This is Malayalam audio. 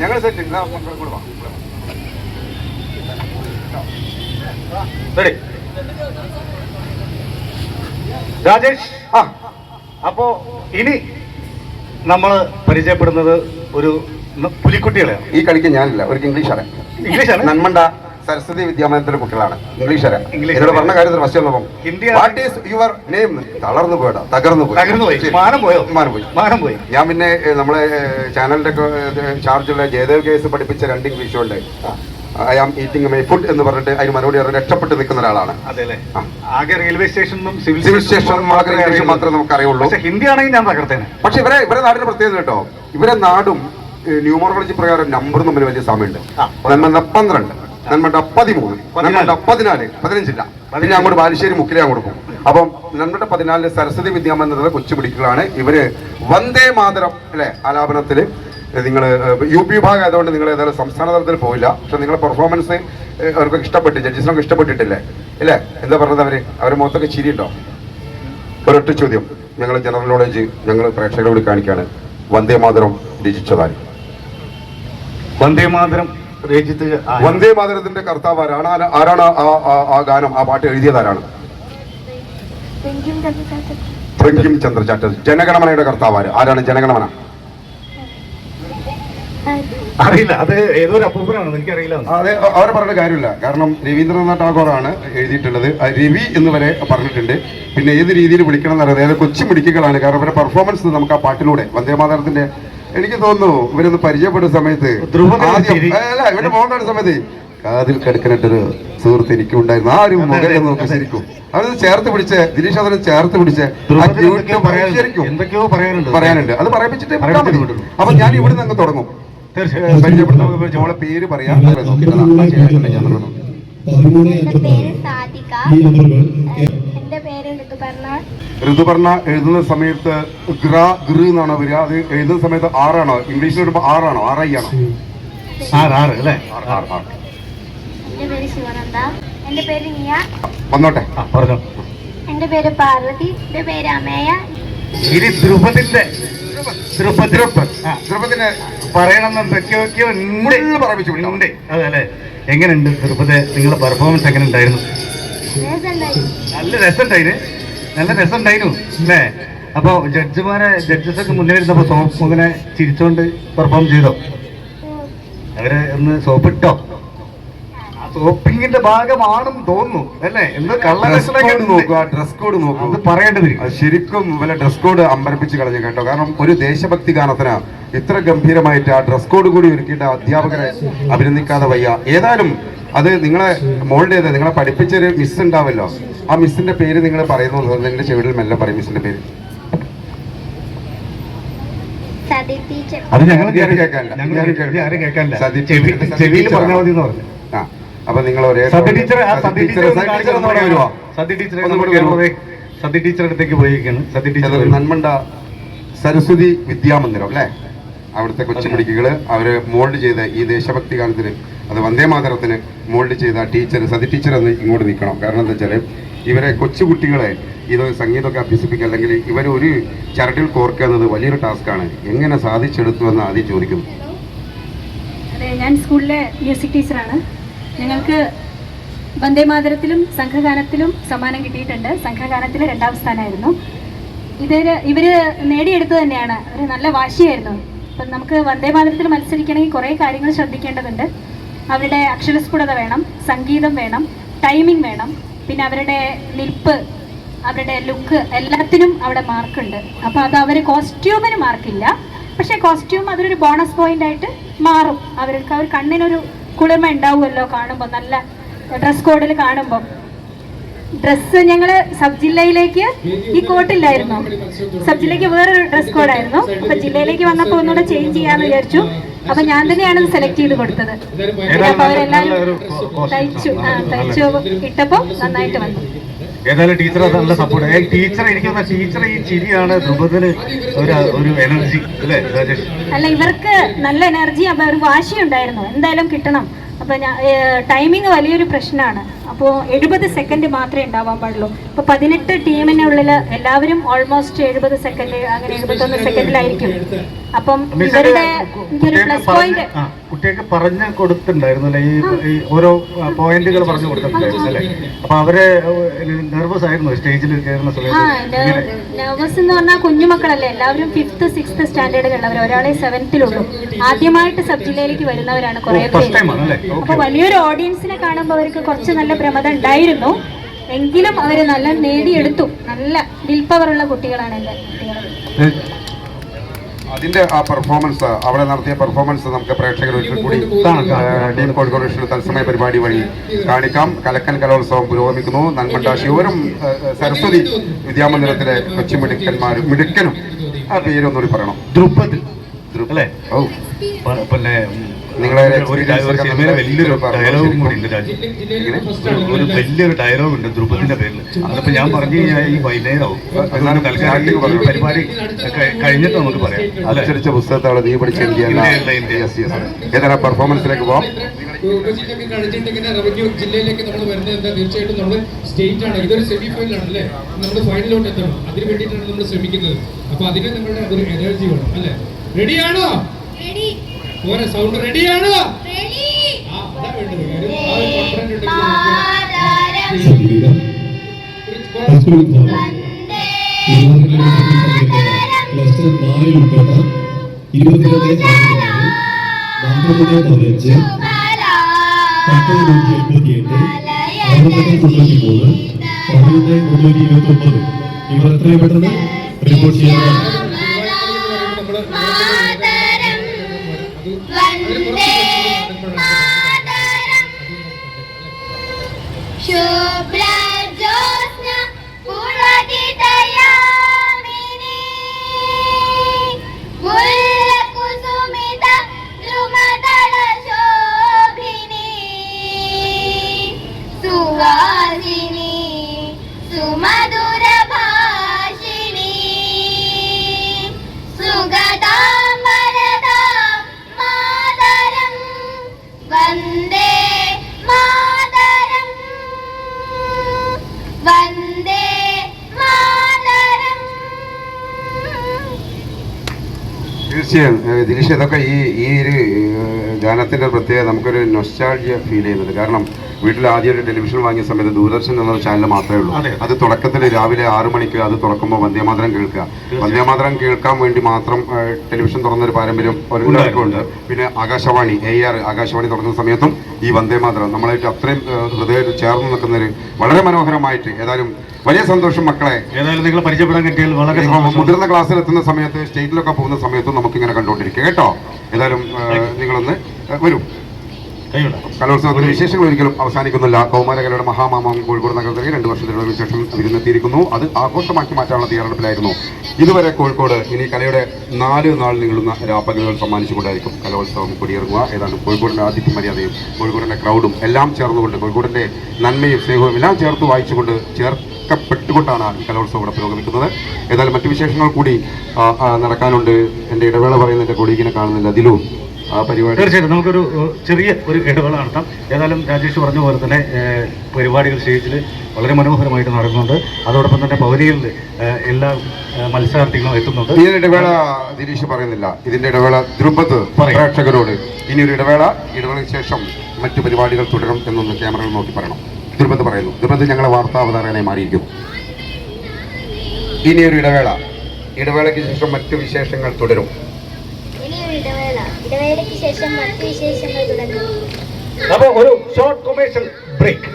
ഞങ്ങൾ സെറ്റ് കൂടെ വാ റെഡി രാജേഷ്? ആ അപ്പോ ഇനി നമ്മൾ പരിചയപ്പെടുന്നത് ഒരു പുലിക്കുട്ടികളെയാണ്. ഈ കളിക്ക് ഞാനില്ല. ഒരു ഇംഗ്ലീഷ് അറിയാം ഇംഗ്ലീഷാണ് നന്മണ്ട സരസ്വതി വിദ്യാലയത്തിലെ കുട്ടികളാണ്. ഇംഗ്ലീഷ് അറിയാം ഇംഗ്ലീഷ്. എന്നോട് പറഞ്ഞ കാര്യത്തിൽ first Hindi what is your name തളർന്നു പോയടാ തകർന്നു പോയി. തകർന്നു പോയി. മാനം പോയോ? മാനം പോയി. മാനം പോയി. ഞാൻ പിന്നെ നമ്മളെ ചാനലിന്റെ ചാർജുള്ള ജയദേവ് കേസ് പഠിപ്പിച്ച രണ്ട് ഇംഗ്ലീഷ് ഉണ്ട്. I am eating my food എന്ന് പറഞ്ഞിട്ട് അതിന് മറുപടി അറിയാൻ രക്ഷപ്പെട്ട് നിൽക്കുന്ന ഒരാളാണ്. ആകെ റെയിൽവേ സ്റ്റേഷനും സിവിൽ സിവിൽ സ്റ്റേഷനും മാത്രമേ ഇംഗ്ലീഷ് മാത്രമേ നമുക്ക് അറിയുള്ളൂ പക്ഷെ ഹിന്ദി ആണെങ്കിൽ ഞാൻ തകർത്തേനെ. പക്ഷെ ഇവരെ ഇവരെ നാടിന്റെ പ്രത്യേകത കേട്ടോ. ഇവരെ നാടും ന്യൂമറോളജി പ്രകാരം നമ്പറും തമ്മിൽ വലിയ സമയമുണ്ട്. പന്ത്രണ്ട്. നന്മണ്ട പതിമൂന്ന്. നന്മണ്ട പതിനാല്. പതിനഞ്ചില്ല. പിന്നെ അങ്ങോട്ട് ബാലുശ്ശേരി മുക്കിലേ അങ്ങോട്ട് പോകും. അപ്പം നന്മണ്ട പതിനാലിന് സരസ്വതി വിദ്യാമന്ദിരത്തിലെ കൊച്ചുപിടിക്കലാണ് ഇവർ വന്ദേ മാതരം അല്ലെ ആലാപനത്തിൽ നിങ്ങൾ യു പി വിഭാഗം ആയതുകൊണ്ട് നിങ്ങൾ ഏതായാലും സംസ്ഥാന തലത്തിൽ പോയില്ല പക്ഷെ നിങ്ങളുടെ പെർഫോമൻസ് അവർക്ക് ഇഷ്ടപ്പെട്ടു ജഡ്ജസിനൊക്കെ ഇഷ്ടപ്പെട്ടിട്ടില്ലേ? ഇല്ലേ? എന്താ പറഞ്ഞത് അവർ? അവരെ മുഖത്തൊക്കെ ഉണ്ടോ ഒരൊറ്റ ചോദ്യം. ഞങ്ങൾ ജനറൽ നോളജ് ഞങ്ങൾ പ്രേക്ഷകരോട് കാണിക്കാണ് വന്ദേ മാതരം രചിച്ചതായി വന്ദേ മാതരം വന്ദേ മാതരത്തിന്റെ കർത്താവ് ആരാണ്? ആരാണ് ആ- ഗാനം ആ പാട്ട് എഴുതിയത് ആരാണ്? ചന്ദ്ര ചാറ്റർജി ജനഗണമനയുടെ കർത്താവ് ആര്? ആരാണ് ജനഗണമന? അറിയില്ല അത് ഏതൊരു ഒരു അപ്പൂപ്പനാണ്? എനിക്കറിയില്ല അതെ അവർ പറഞ്ഞ കാര്യമില്ല. കാരണം രവീന്ദ്രനാഥ് ടാഗോറാണ് എഴുതിയിട്ടുള്ളത്. രവി എന്ന് വരെ പറഞ്ഞിട്ടുണ്ട്. പിന്നെ ഏത് രീതിയിൽ വിളിക്കണം എന്നറിയാം അതായത് കൊച്ചു മിടുക്കികളാണ്. കാരണം അവരുടെ പെർഫോമൻസ് നമുക്ക് ആ പാട്ടിലൂടെ വന്ദേ മാതരത്തിന്റെ എനിക്ക് തോന്നുന്നു ഇവരൊന്ന് പരിചയപ്പെടുന്ന സമയത്ത് ആദ്യം. അല്ല ഇവരുടെ മോഹൻ കാണുന്ന സമയത്ത് കാതിൽ കിടക്കണിട്ടൊരു സുഹൃത്ത് എനിക്കും ഉണ്ടായിരുന്നു ആ ഒരു മുഖം നോക്കി ശരിക്കും അവരത് ചേർത്ത് പിടിച്ച് ദിലീഷ് അതിനെ ചേർത്ത് പിടിച്ച് പറയാനുണ്ട്. ശരിക്കും എന്തൊക്കെയോ പറയാനുണ്ട്. പറയാനുണ്ട്. അത് പറയിപ്പിച്ചിട്ട്. അപ്പൊ ഞാൻ ഇവിടെ നിന്ന് അങ്ങ് തുടങ്ങും. തീർച്ചയായും. പേര് പറയാം. എന്റെ പേര് സാധിക. എന്റെ പേര് ഋതുപർണ ഋതുപർണ എഴുതുന്ന സമയത്ത് ഗ്ര ഗൃ എന്നാണ് വരിക? അത് എഴുതുന്ന സമയത്ത് ആറാണോ? ഇംഗ്ലീഷിൽ വരുമ്പോ ആറാണോ? ആർ ഐ ആണോ? ആറ് ആറ് അല്ലേ? എന്റെ പേര് നിയ. വന്നോട്ടെ. പറഞ്ഞോ. എന്റെ പേര് പാർവതി. എന്റെ പേര് അമേയ. ഇനി ധ്രുപതിന്റെ ധ്രുപതിനെ പറയണം എന്തൊക്കെയൊക്കെയോ വിട്ടു. ഉണ്ട് അതെ അല്ലേ? എങ്ങനെയുണ്ട് ധ്രുപതെ നിങ്ങളുടെ പെർഫോമൻസ് എങ്ങനെ ഉണ്ടായിരുന്നു രസമുണ്ടായി. നല്ല രസമുണ്ടായിന്. നല്ല രസമുണ്ടായിരുന്നു അല്ലേ? അപ്പൊ ജഡ്ജിമാരെ ജഡ്ജസ് ഒക്കെ മുന്നേ വരുന്നപ്പോ സോപ്പ് മുഖനെ ചിരിച്ചോണ്ട് പെർഫോം ചെയ്തോ? അവരെ ഒന്ന് സോപ്പിട്ടോ? ആ സോപ്പിങ്ങിന്റെ ഭാഗമാണെന്ന് തോന്നുന്നു അല്ലേ? എന്ത് കള്ള ഡ്രസ് രസമൊക്കെ കോഡ് ഉണ്ട്. നോക്കുക ഡ്രസ് കോഡ് നോക്കുക അത് പറയേണ്ടത് ശരിക്കും വല്ല ഡ്രസ് കോഡ് അമ്പരപ്പിച്ച് കളഞ്ഞു കേട്ടോ. കാരണം ഒരു ദേശഭക്തി ഗാനത്തിന് ഇത്ര ഗംഭീരമായിട്ട് ആ ഡ്രസ് കോഡ് കൂടി ഒരുക്കിയിട്ട് അധ്യാപകരെ അഭിനന്ദിക്കാതെ വയ്യ. ഏതായാലും അത് നിങ്ങളെ മോൾഡ് ചെയ്ത് നിങ്ങളെ പഠിപ്പിച്ചൊരു മിസ് ഉണ്ടാവല്ലോ. ആ മിസ്സിന്റെ പേര് നിങ്ങൾ പറയുന്നു. എന്റെ ചെവിടിൽ മെല്ലെ പറയും മിസ്സിന്റെ പേര്. അത് ഞങ്ങൾ കേൾക്കാനില്ല. ചെവിയിൽ പറഞ്ഞാൽ മതി എന്ന് പറഞ്ഞു. ആ അപ്പൊ നിങ്ങൾ ഒരേ സതി ടീച്ചർ അടുത്തേക്ക് പോയിരിക്കുകയാണ്. സതി ടീച്ചർ നന്മണ്ട സരസ്വതി വിദ്യാമന്ദിരം അല്ലേ? അവിടുത്തെ കൊച്ചുമിടിക്കുകൾ അവർ മോൾഡ് ചെയ്ത ഈ ദേശഭക്തി ഗാനത്തിന് അത് വന്ദേ മാതരത്തിന് മോൾഡ് ചെയ്ത ടീച്ചർ സതി ടീച്ചർ എന്ന് ഇങ്ങോട്ട് നിൽക്കണം. കാരണം എന്താ വെച്ചാൽ ഇവരെ കൊച്ചുകുട്ടികളെ ഇത് സംഗീതമൊക്കെ അഭ്യസിപ്പിക്കുക അല്ലെങ്കിൽ ഇവർ ഒരു ചരടിൽ കോർക്കുക എന്നത് വലിയൊരു ടാസ്ക്കാണ്. എങ്ങനെ സാധിച്ചെടുത്തു എന്ന് ആദ്യം ചോദിക്കുന്നു. അതെ ഞാൻ സ്കൂളിലെ മ്യൂസിക് ടീച്ചറാണ്. ഞങ്ങൾക്ക് വന്ദേ മാതരത്തിലും സംഘഗാനത്തിലും സമ്മാനം കിട്ടിയിട്ടുണ്ട്. സംഘഗാനത്തിൽ രണ്ടാം സ്ഥാനമായിരുന്നു. ഇവർ ഇവർ നേടിയെടുത്തു തന്നെയാണ്. ഒരു നല്ല വാശിയായിരുന്നു. അപ്പം നമുക്ക് വന്ദേ മാതരത്തിൽ മത്സരിക്കണമെങ്കിൽ കുറേ കാര്യങ്ങൾ ശ്രദ്ധിക്കേണ്ടതുണ്ട്. അവരുടെ അക്ഷരസ്ഫുടത വേണം സംഗീതം വേണം ടൈമിംഗ് വേണം പിന്നെ അവരുടെ നിൽപ്പ് അവരുടെ ലുക്ക് എല്ലാത്തിനും അവിടെ മാർക്കുണ്ട് അപ്പോൾ അത് അവർ കോസ്റ്റ്യൂമിന് മാർക്കില്ല പക്ഷേ കോസ്റ്റ്യൂം അതൊരു ബോണസ് പോയിന്റ് ആയിട്ട് മാറും. അവർക്ക് അവർ കണ്ണിനൊരു കുളിർമ ഉണ്ടാവുമല്ലോ കാണുമ്പോൾ നല്ല ഡ്രസ് കോഡിൽ കാണുമ്പോൾ ഡ്രസ്സ് ഞങ്ങൾ സബ് ജില്ലയിലേക്ക് ഈ കോട്ടില്ലായിരുന്നു സബ് ജില്ലയ്ക്ക് വേറൊരു ഡ്രസ് കോഡായിരുന്നു അപ്പൊ ജില്ലയിലേക്ക് വന്നപ്പോൾ ഒന്നുകൂടെ ചേഞ്ച് ചെയ്യാന്ന് വിചാരിച്ചു. അപ്പൊ ഞാൻ തന്നെയാണ് സെലക്ട് ചെയ്ത് കൊടുത്തത്. അപ്പൊ അവരെല്ലാരും തയ്ച്ചു. ആ തയ്ച്ചു. ഇട്ടപ്പോ നന്നായിട്ട് വന്നു. ഏതായാലും ടീച്ചർ നല്ല സപ്പോർട്ട് ടീച്ചർ എനിക്ക് ടീച്ചർ ഈ ചിരിയാണ് ധ്രുവത്തിന് ഒരു ഒരു എനർജി അല്ലേ അല്ല ഇവർക്ക് നല്ല എനർജി അപ്പൊ ഒരു വാശി ഉണ്ടായിരുന്നു എന്തായാലും കിട്ടണം. അപ്പൊ ഞാൻ ടൈമിങ് വലിയൊരു പ്രശ്നമാണ്. അപ്പോൾ എഴുപത് സെക്കൻഡ് മാത്രമേ ഉണ്ടാവാൻ പാടുള്ളൂ. അപ്പോൾ പതിനെട്ട് ടീമിനുള്ളിൽ എല്ലാവരും ഓൾമോസ്റ്റ് എഴുപത് സെക്കൻഡ് അങ്ങനെ എഴുപത്തൊന്ന് സെക്കൻഡിലായിരിക്കും അപ്പം ഇവരുടെ കുട്ടികൾക്ക് പറഞ്ഞു കൊടുത്തിട്ടുണ്ടായിരുന്നല്ലേ? ഈ ഈ ഓരോ പോയിന്റുകൾ പറഞ്ഞു കൊടുത്തിട്ടുണ്ടായിരുന്നു അല്ലേ? അപ്പൊ അവരെ നെർവസ് ആയിരുന്നു? സ്റ്റേജിൽ കയറുന്ന സമയത്ത് നെർവസ് എന്ന് പറഞ്ഞാൽ കുഞ്ഞുമക്കളല്ലേ എല്ലാവരും ഫിഫ്ത്ത് സിക്സ്ത് സ്റ്റാൻഡേർഡിലുള്ളവർ ഒരാളെ സെവൻത്തിലുള്ളൂ ആദ്യമായിട്ട് സബ് ജില്ലയിലേക്ക് വരുന്നവരാണ് കുറെ പേര്. അപ്പൊ വലിയൊരു ഓഡിയൻസിനെ കാണുമ്പോൾ അവർക്ക് കുറച്ച് നല്ല ഭ്രമത ഉണ്ടായിരുന്നു. എങ്കിലും അവർ നല്ല നേടിയെടുത്തു. നല്ല വിൽ പവർ ഉള്ള കുട്ടികളാണ് എല്ലാ കുട്ടികളും അതിന്റെ ആ പെർഫോമൻസ് അവിടെ നടത്തിയ പെർഫോമൻസ് നമുക്ക് പ്രേക്ഷകർ ഒരിക്കൽ കൂടി ഡീം ടീം വിഷന് തത്സമയ പരിപാടി വഴി കാണിക്കാം. കലക്കൻ കലോത്സവം പുരോഗമിക്കുന്നു. നന്മണ്ട ശിവരും സരസ്വതി വിദ്യാമന്ദിരത്തിലെ കൊച്ചു മിടുക്കന്മാരും മിടുക്കനും ആ പേരൊന്നുകൂടി പറയണം. ദ്രുപദ്. ഓ പിന്നെ നിങ്ങളെ ഒരു സിനിമയിലെ വലിയൊരു ഡയലോഗും കൂടി ഉണ്ട് രാജു. ഒരു- വലിയൊരു ഡയലോഗ് ഉണ്ട് ദ്രുപദിന്റെ പേരിൽ അതിപ്പോ ഞാൻ പറഞ്ഞു കഴിഞ്ഞാൽ ഈ വൈകുന്നേരമാവും. എന്നാലും തൽക്കാലം ഈ പരിപാടി കഴിഞ്ഞിട്ട് നമുക്ക് പറയാം. അച്ചടിച്ച പുസ്തകത്തോടെ നീ പഠിച്ച ഏതാണ് പെർഫോമൻസിലേക്ക് പോവാം. ഉപജില്ലയൊക്കെ കളിച്ചിട്ട് ഇങ്ങനെ റവന്യൂ ജില്ലയിലേക്ക് നമ്മൾ വരുന്നത് എന്താ? തീർച്ചയായിട്ടും നമ്മൾ സ്റ്റേറ്റ് ആണ്. ഇതൊരു സെമി ഫൈനൽ അല്ലേ? നമ്മൾ ഫൈനലിലോട്ട് എത്തണം. അതിന് വേണ്ടിയിട്ടാണ് നമ്മൾ ശ്രമിക്കുന്നത്. അപ്പൊ അതിന് നിങ്ങളുടെ ഒരു എനർജി വേണം അല്ലേ? റെഡിയാണോ പോരെ സൗണ്ട് റെഡിയാണോ ക്ലസ്റ്റർ നാലിൽ ഉൾപ്പെട്ട ഇരുപത്തിരണ്ട് ആയിരത്തി പതിനഞ്ച് പത്ത് നൂറ്റി എൺപത്തിയെട്ട് അറുപത്തെട്ട് തൊണ്ണൂറ്റി മൂന്ന് പതിനൊന്ന് മുന്നൂറ്റി ഇരുപത്തി ഒമ്പത് ഇവർ എത്രയും പെട്ടെന്ന് റിപ്പോർട്ട് ചെയ്യാനാണ് തീർച്ചയായും. ദിനേശ് ഇതൊക്കെ ഈ ഈ ഒരു ഗാനത്തിന്റെ പ്രത്യേകത നമുക്കൊരു നൊസ്റ്റാൾജിയ ഫീൽ ചെയ്യുന്നത്. കാരണം വീട്ടിൽ ആദ്യം ഒരു ടെലിവിഷൻ വാങ്ങിയ സമയത്ത് ദൂരദർശൻ എന്നൊരു ചാനൽ മാത്രമേ ഉള്ളൂ. അത്. തുടക്കത്തിൽ രാവിലെ ആറു മണിക്ക് അത് തുറക്കുമ്പോൾ വന്ദേമാതരം കേൾക്കുക. വന്ദേമാതരം കേൾക്കാൻ വേണ്ടി മാത്രം ടെലിവിഷൻ തുറന്നൊരു പാരമ്പര്യം എല്ലാവർക്കും ഉണ്ട് പിന്നെ ആകാശവാണി എ ആർ ആകാശവാണി തുറന്ന സമയത്തും ഈ വന്ദേമാതരം നമ്മളായിട്ട് അത്രയും ഹൃദയം ഹൃദയത്തിൽ ചേർന്ന് നിൽക്കുന്നൊരു വളരെ മനോഹരമായിട്ട് ഏതായാലും വലിയ സന്തോഷം മക്കളെ. ഏതായാലും നിങ്ങൾ പരിചയപ്പെടാൻ കിട്ടിയാൽ വളരെ മുതിർന്ന ക്ലാസ്സിൽ എത്തുന്ന സമയത്ത് സ്റ്റേറ്റിലൊക്കെ പോകുന്ന സമയത്തും നമുക്കിങ്ങനെ കണ്ടുകൊണ്ടിരിക്കുക കേട്ടോ? ഏതായാലും നിങ്ങളൊന്ന് വരൂ. കലോത്സവത്തിന്റെ വിശേഷങ്ങൾ ഒരിക്കലും അവസാനിക്കുന്നില്ല. കൗമാരകലയുടെ മഹാമാമം കോഴിക്കോട് നഗരത്തിലേക്ക് രണ്ട് വർഷത്തിലുള്ള വിശേഷം വിരുന്നെത്തിയിരിക്കുന്നു അത് ആഘോഷമാക്കി മാറ്റാനുള്ള തയ്യാറെടുപ്പിലായിരുന്നു. ഇതുവരെ കോഴിക്കോട് ഇനി കലയുടെ നാല് നാൾ നീളുന്ന രാപ്പകലുകൾ സമ്മാനിച്ചുകൊണ്ടായിരിക്കും കലോത്സവം കൊടിയിറങ്ങുക ഏതാണ്ട് കോഴിക്കോടിന്റെ ആതിഥ്യ മര്യാദയും കോഴിക്കോടിന്റെ ക്രൗഡും എല്ലാം ചേർന്നുകൊണ്ട് കോഴിക്കോടിന്റെ നന്മയും സ്നേഹവും എല്ലാം ചേർത്ത് വായിച്ചുകൊണ്ട് ചേർക്കപ്പെട്ടുകൊണ്ടാണ് കലോത്സവം ഇവിടെ പുരോഗമിക്കുന്നത്. ഏതായാലും മറ്റു വിശേഷങ്ങൾ കൂടി നടക്കാനുണ്ട്. എന്റെ ഇടവേള പറയുന്ന എന്റെ കൊടീകിനെ കാണുന്നില്ല. അതിലും ആ പരിപാടി. തീർച്ചയായിട്ടും. നമുക്കൊരു ചെറിയ ഒരു ഇടവേള നടത്താം. ഏതായാലും രാജേഷ് പറഞ്ഞ പോലെ തന്നെ പരിപാടികൾ സ്റ്റേജിൽ വളരെ മനോഹരമായിട്ട് നടക്കുന്നുണ്ട്. അതോടൊപ്പം തന്നെ പൗരിയിൽ എല്ലാ മത്സരാർത്ഥികളും എത്തുന്നുണ്ട്. ഈ ഇടവേള ദിനീഷ് പറയുന്നില്ല. ഇതിന്റെ ഇടവേള ദ്രുപത് പ്രേക്ഷകരോട്. ഇനി ഒരു ഇടവേള ഇടവേളയ്ക്ക് ശേഷം മറ്റു പരിപാടികൾ തുടരും എന്നൊന്ന് ക്യാമറയിൽ നോക്കി പറയണം. ദ്രുപത് പറയുന്നു. ദ്രുപത് ഞങ്ങളെ വാർത്താ അവതാരകനായി മാറിയിരിക്കുന്നു ഇനിയൊരു ഇടവേള. ഇടവേളയ്ക്ക് ശേഷം മറ്റു വിശേഷങ്ങൾ തുടരും. ഇടവേളയ്ക്ക് ശേഷം മറ്റു വിശേഷങ്ങൾ തുടങ്ങും. അപ്പോൾ ഒരു ഷോർട്ട് കൊമേഴ്ഷ്യൽ ബ്രേക്ക്